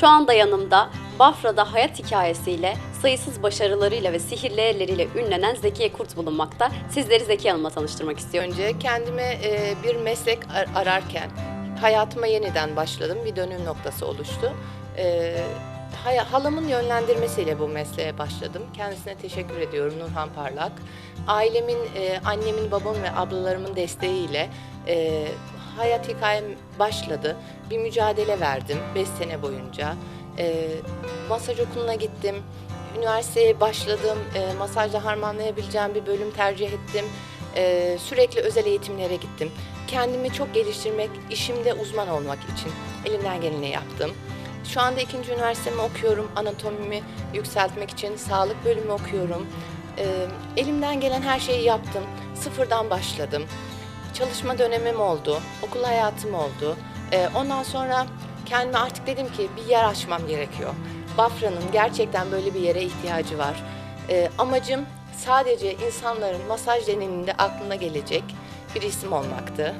Şu anda yanımda Bafra'da hayat hikayesiyle, sayısız başarılarıyla ve sihirli elleriyle ünlenen Zekiye Kurt bulunmakta. Sizleri Zekiye Hanım'la tanıştırmak istiyorum. Önce kendime e, bir meslek ar- ararken hayatıma yeniden başladım. Bir dönüm noktası oluştu. E, halamın yönlendirmesiyle bu mesleğe başladım. Kendisine teşekkür ediyorum Nurhan Parlak. Ailemin, e, annemin, babamın ve ablalarımın desteğiyle hayat hikayem başladı. Bir mücadele verdim 5 sene boyunca. E, masaj okuluna gittim. Üniversiteye başladım. E, masajla harmanlayabileceğim bir bölüm tercih ettim. Ee, sürekli özel eğitimlere gittim. Kendimi çok geliştirmek, işimde uzman olmak için elimden geleni yaptım. Şu anda ikinci üniversitemi okuyorum. Anatomimi yükseltmek için sağlık bölümü okuyorum. Ee, elimden gelen her şeyi yaptım. Sıfırdan başladım. Çalışma dönemim oldu. Okul hayatım oldu. Ee, ondan sonra kendime artık dedim ki bir yer açmam gerekiyor. Bafra'nın gerçekten böyle bir yere ihtiyacı var. Ee, amacım sadece insanların masaj deneyiminde aklına gelecek bir isim olmaktı.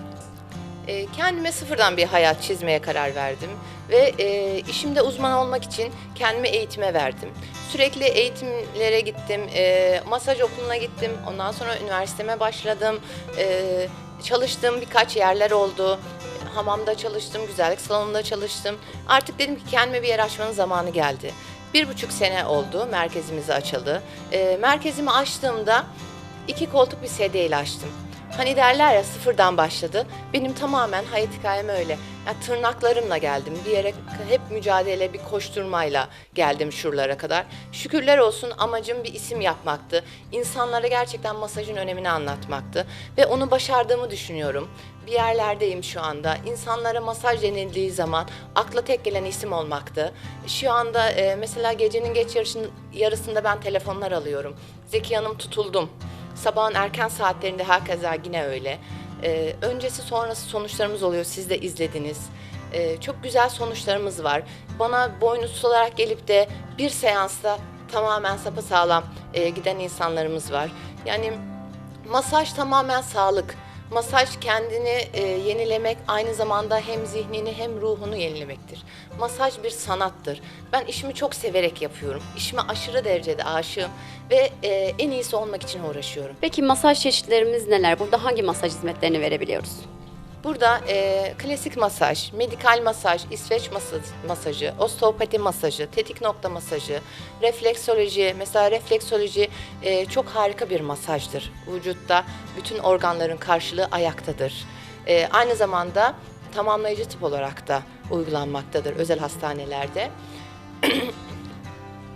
Ee, kendime sıfırdan bir hayat çizmeye karar verdim ve e, işimde uzman olmak için kendimi eğitime verdim. Sürekli eğitimlere gittim, e, masaj okuluna gittim, ondan sonra üniversiteme başladım, e, çalıştığım birkaç yerler oldu. Hamamda çalıştım, güzellik salonunda çalıştım. Artık dedim ki kendime bir yer açmanın zamanı geldi. Bir buçuk sene oldu merkezimizi açalı. E, merkezimi açtığımda iki koltuk bir sedye ile açtım. Hani derler ya sıfırdan başladı. Benim tamamen hayat hikayem öyle. Ya tırnaklarımla geldim. Bir yere hep mücadele, bir koşturmayla geldim şuralara kadar. Şükürler olsun amacım bir isim yapmaktı. İnsanlara gerçekten masajın önemini anlatmaktı. Ve onu başardığımı düşünüyorum. Bir yerlerdeyim şu anda. İnsanlara masaj denildiği zaman akla tek gelen isim olmaktı. Şu anda e, mesela gecenin geç yarısında ben telefonlar alıyorum. Zeki Hanım tutuldum. Sabahın erken saatlerinde herkese yine öyle. Ee, öncesi sonrası sonuçlarımız oluyor. Siz de izlediniz. Ee, çok güzel sonuçlarımız var. Bana boynuz olarak gelip de bir seansta tamamen sapasağlam e, giden insanlarımız var. Yani masaj tamamen sağlık. Masaj kendini e, yenilemek aynı zamanda hem zihnini hem ruhunu yenilemektir. Masaj bir sanattır. Ben işimi çok severek yapıyorum. İşime aşırı derecede aşığım ve e, en iyisi olmak için uğraşıyorum. Peki masaj çeşitlerimiz neler? Burada hangi masaj hizmetlerini verebiliyoruz? Burada e, klasik masaj, medikal masaj, İsveç masaj, masajı, osteopati masajı, tetik nokta masajı, refleksoloji, mesela refleksoloji e, çok harika bir masajdır. Vücutta bütün organların karşılığı ayaktadır. E, aynı zamanda tamamlayıcı tıp olarak da uygulanmaktadır özel hastanelerde.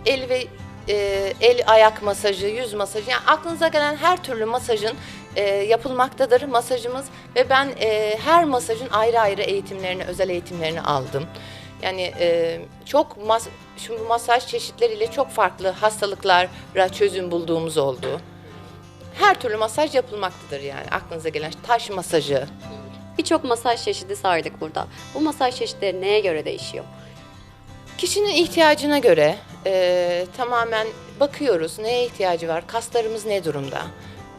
el ve e, el ayak masajı, yüz masajı yani aklınıza gelen her türlü masajın e, yapılmaktadır masajımız ve ben e, her masajın ayrı ayrı eğitimlerini, özel eğitimlerini aldım. Yani e, çok mas şimdi bu masaj çeşitleriyle çok farklı hastalıklara çözüm bulduğumuz oldu. Her türlü masaj yapılmaktadır yani aklınıza gelen taş masajı, Birçok masaj çeşidi saydık burada. Bu masaj çeşitleri neye göre değişiyor? Kişinin ihtiyacına göre e, tamamen bakıyoruz neye ihtiyacı var, kaslarımız ne durumda.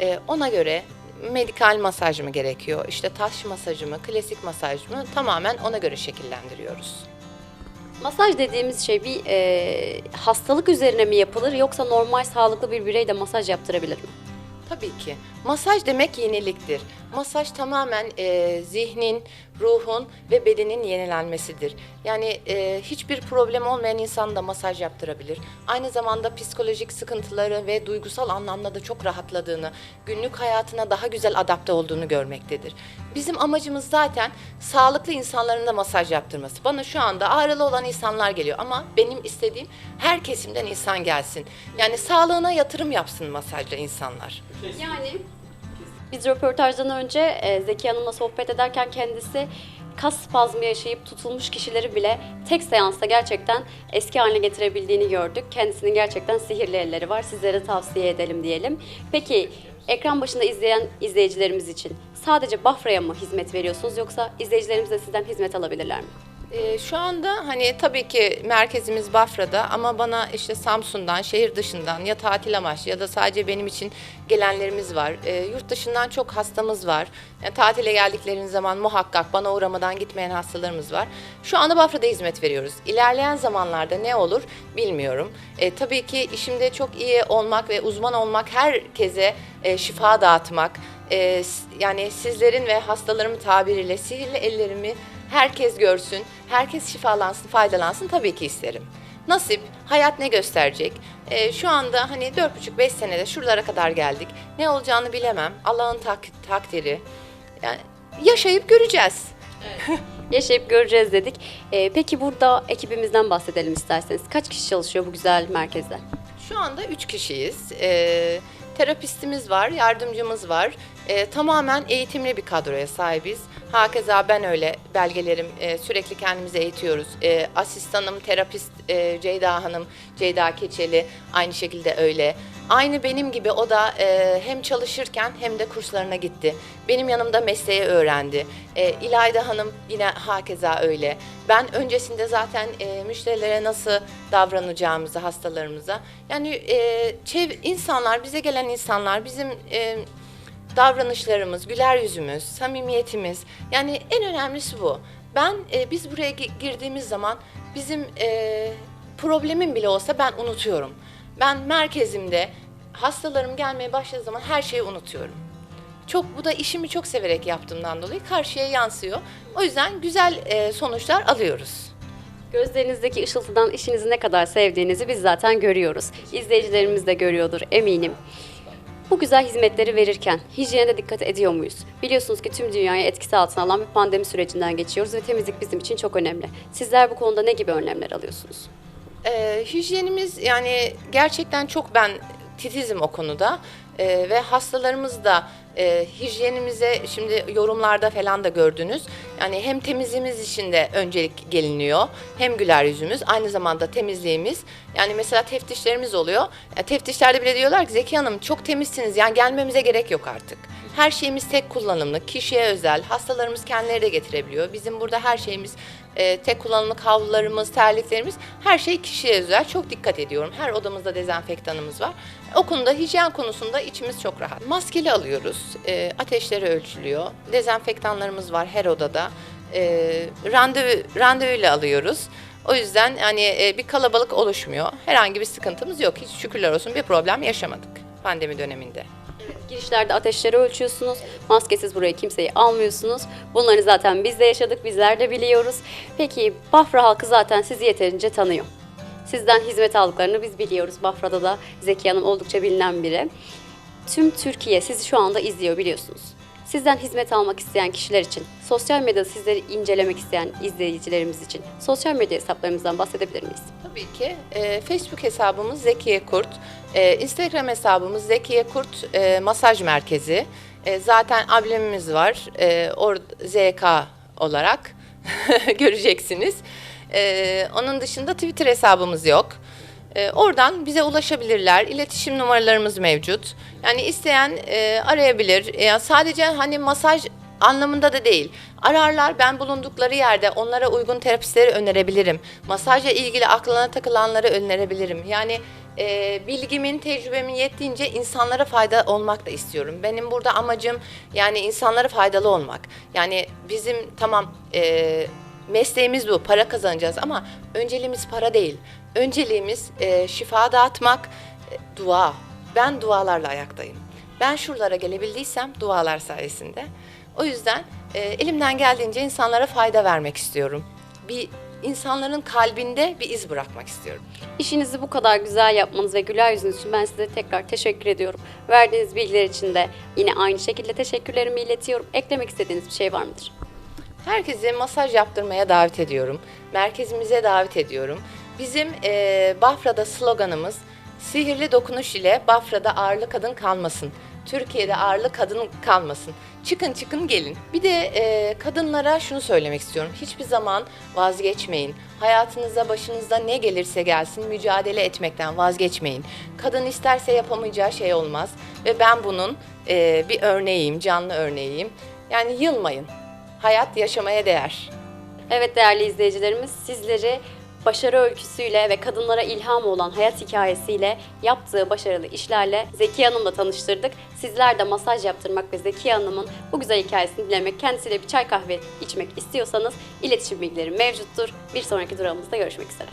E, ona göre medikal masaj mı gerekiyor, işte taş masajı mı, klasik masaj mı tamamen ona göre şekillendiriyoruz. Masaj dediğimiz şey bir e, hastalık üzerine mi yapılır yoksa normal sağlıklı bir birey de masaj yaptırabilir mi? Tabii ki. Masaj demek yeniliktir. Masaj tamamen e, zihnin, ruhun ve bedenin yenilenmesidir. Yani e, hiçbir problem olmayan insan da masaj yaptırabilir. Aynı zamanda psikolojik sıkıntıları ve duygusal anlamda da çok rahatladığını, günlük hayatına daha güzel adapte olduğunu görmektedir. Bizim amacımız zaten sağlıklı insanların da masaj yaptırması. Bana şu anda ağrılı olan insanlar geliyor ama benim istediğim her kesimden insan gelsin. Yani sağlığına yatırım yapsın masajla insanlar. Yani biz röportajdan önce e, Zeki Hanım'la sohbet ederken kendisi kas spazmı yaşayıp tutulmuş kişileri bile tek seansta gerçekten eski haline getirebildiğini gördük. Kendisinin gerçekten sihirli elleri var. Sizlere tavsiye edelim diyelim. Peki ekran başında izleyen izleyicilerimiz için sadece Bafra'ya mı hizmet veriyorsunuz yoksa izleyicilerimiz de sizden hizmet alabilirler mi? Ee, şu anda hani tabii ki merkezimiz Bafra'da ama bana işte Samsun'dan, şehir dışından ya tatil amaçlı ya da sadece benim için gelenlerimiz var. Ee, yurt dışından çok hastamız var. Yani tatile geldikleriniz zaman muhakkak bana uğramadan gitmeyen hastalarımız var. Şu anda Bafra'da hizmet veriyoruz. İlerleyen zamanlarda ne olur bilmiyorum. Ee, tabii ki işimde çok iyi olmak ve uzman olmak herkese e, şifa dağıtmak. E, yani sizlerin ve hastalarımın tabiriyle sihirli ellerimi herkes görsün, herkes şifalansın, faydalansın tabii ki isterim. Nasip, hayat ne gösterecek? Ee, şu anda hani 4,5-5 senede şuralara kadar geldik. Ne olacağını bilemem. Allah'ın tak- takdiri. Yani yaşayıp göreceğiz. Yaşayıp göreceğiz dedik. Ee, peki burada ekibimizden bahsedelim isterseniz. Kaç kişi çalışıyor bu güzel merkezde? Şu anda 3 kişiyiz. Ee, terapistimiz var, yardımcımız var. Ee, tamamen eğitimli bir kadroya sahibiz. Hakeza ben öyle belgelerim e, sürekli kendimizi eğitiyoruz. Ee, asistanım, terapist e, Ceyda Hanım, Ceyda Keçeli aynı şekilde öyle. Aynı benim gibi o da e, hem çalışırken hem de kurslarına gitti. Benim yanımda mesleği öğrendi. E, İlayda Hanım yine hakeza öyle. Ben öncesinde zaten e, müşterilere nasıl davranacağımızı hastalarımıza. Yani e, çev- insanlar, bize gelen insanlar bizim e, davranışlarımız, güler yüzümüz, samimiyetimiz. Yani en önemlisi bu. Ben e, biz buraya gi- girdiğimiz zaman bizim e, problemim bile olsa ben unutuyorum. Ben merkezimde hastalarım gelmeye başladığı zaman her şeyi unutuyorum. Çok bu da işimi çok severek yaptığımdan dolayı karşıya yansıyor. O yüzden güzel e, sonuçlar alıyoruz. Gözlerinizdeki ışıltıdan işinizi ne kadar sevdiğinizi biz zaten görüyoruz. İzleyicilerimiz de görüyordur eminim. Bu güzel hizmetleri verirken hijyene de dikkat ediyor muyuz? Biliyorsunuz ki tüm dünyayı etkisi altına alan bir pandemi sürecinden geçiyoruz ve temizlik bizim için çok önemli. Sizler bu konuda ne gibi önlemler alıyorsunuz? Ee, hijyenimiz yani gerçekten çok ben titizim o konuda Ee, ve hastalarımız da e, hijyenimize şimdi yorumlarda falan da gördünüz. Yani hem temizliğimiz için de öncelik geliniyor hem güler yüzümüz aynı zamanda temizliğimiz. Yani mesela teftişlerimiz oluyor. Ya teftişlerde bile diyorlar ki Zeki Hanım çok temizsiniz yani gelmemize gerek yok artık. Her şeyimiz tek kullanımlık, kişiye özel. Hastalarımız kendileri de getirebiliyor. Bizim burada her şeyimiz e, tek kullanımlık havlularımız, terliklerimiz her şey kişiye özel. Çok dikkat ediyorum. Her odamızda dezenfektanımız var. O konuda hijyen konusunda içimiz çok rahat. Maskeli alıyoruz. E, ateşleri ölçülüyor. Dezenfektanlarımız var her odada. E, randevu randevuyla alıyoruz. O yüzden yani e, bir kalabalık oluşmuyor. Herhangi bir sıkıntımız yok. Hiç şükürler olsun bir problem yaşamadık pandemi döneminde. Girişlerde ateşleri ölçüyorsunuz. Maskesiz buraya kimseyi almıyorsunuz. Bunları zaten biz de yaşadık, bizler de biliyoruz. Peki Bafra halkı zaten sizi yeterince tanıyor. Sizden hizmet aldıklarını biz biliyoruz. Bafra'da da Zeki Hanım oldukça bilinen biri. Tüm Türkiye sizi şu anda izliyor biliyorsunuz. Sizden hizmet almak isteyen kişiler için, sosyal medyada sizleri incelemek isteyen izleyicilerimiz için sosyal medya hesaplarımızdan bahsedebilir miyiz? Tabii ki. Ee, Facebook hesabımız Zekiye Kurt. Ee, Instagram hesabımız Zekiye Kurt e, Masaj Merkezi. E, zaten amblemimiz var. E, or ZK olarak göreceksiniz. E, onun dışında Twitter hesabımız yok. E, oradan bize ulaşabilirler. İletişim numaralarımız mevcut. Yani isteyen e, arayabilir. E, sadece hani masaj anlamında da değil. Ararlar ben bulundukları yerde onlara uygun terapistleri önerebilirim. Masajla ilgili aklına takılanları önerebilirim. Yani e, bilgimin, tecrübemin yettiğince insanlara fayda olmak da istiyorum. Benim burada amacım yani insanlara faydalı olmak. Yani bizim tamam e, mesleğimiz bu, para kazanacağız ama önceliğimiz para değil. Önceliğimiz e, şifa dağıtmak, e, dua. Ben dualarla ayaktayım. Ben şuralara gelebildiysem dualar sayesinde. O yüzden e, elimden geldiğince insanlara fayda vermek istiyorum. Bir insanların kalbinde bir iz bırakmak istiyorum. İşinizi bu kadar güzel yapmanız ve güler yüzünüz için ben size tekrar teşekkür ediyorum. Verdiğiniz bilgiler için de yine aynı şekilde teşekkürlerimi iletiyorum. Eklemek istediğiniz bir şey var mıdır? Herkesi masaj yaptırmaya davet ediyorum. Merkezimize davet ediyorum. Bizim e, Bafra'da sloganımız sihirli dokunuş ile Bafra'da ağırlı kadın kalmasın. Türkiye'de ağırlı kadın kalmasın. Çıkın çıkın gelin. Bir de e, kadınlara şunu söylemek istiyorum. Hiçbir zaman vazgeçmeyin. Hayatınıza başınızda ne gelirse gelsin mücadele etmekten vazgeçmeyin. Kadın isterse yapamayacağı şey olmaz. Ve ben bunun e, bir örneğiyim, canlı örneğiyim. Yani yılmayın. Hayat yaşamaya değer. Evet değerli izleyicilerimiz sizleri başarı öyküsüyle ve kadınlara ilham olan hayat hikayesiyle yaptığı başarılı işlerle Zeki Hanım'la tanıştırdık. Sizler de masaj yaptırmak ve Zeki Hanım'ın bu güzel hikayesini dinlemek, kendisiyle bir çay kahve içmek istiyorsanız iletişim bilgileri mevcuttur. Bir sonraki durağımızda görüşmek üzere.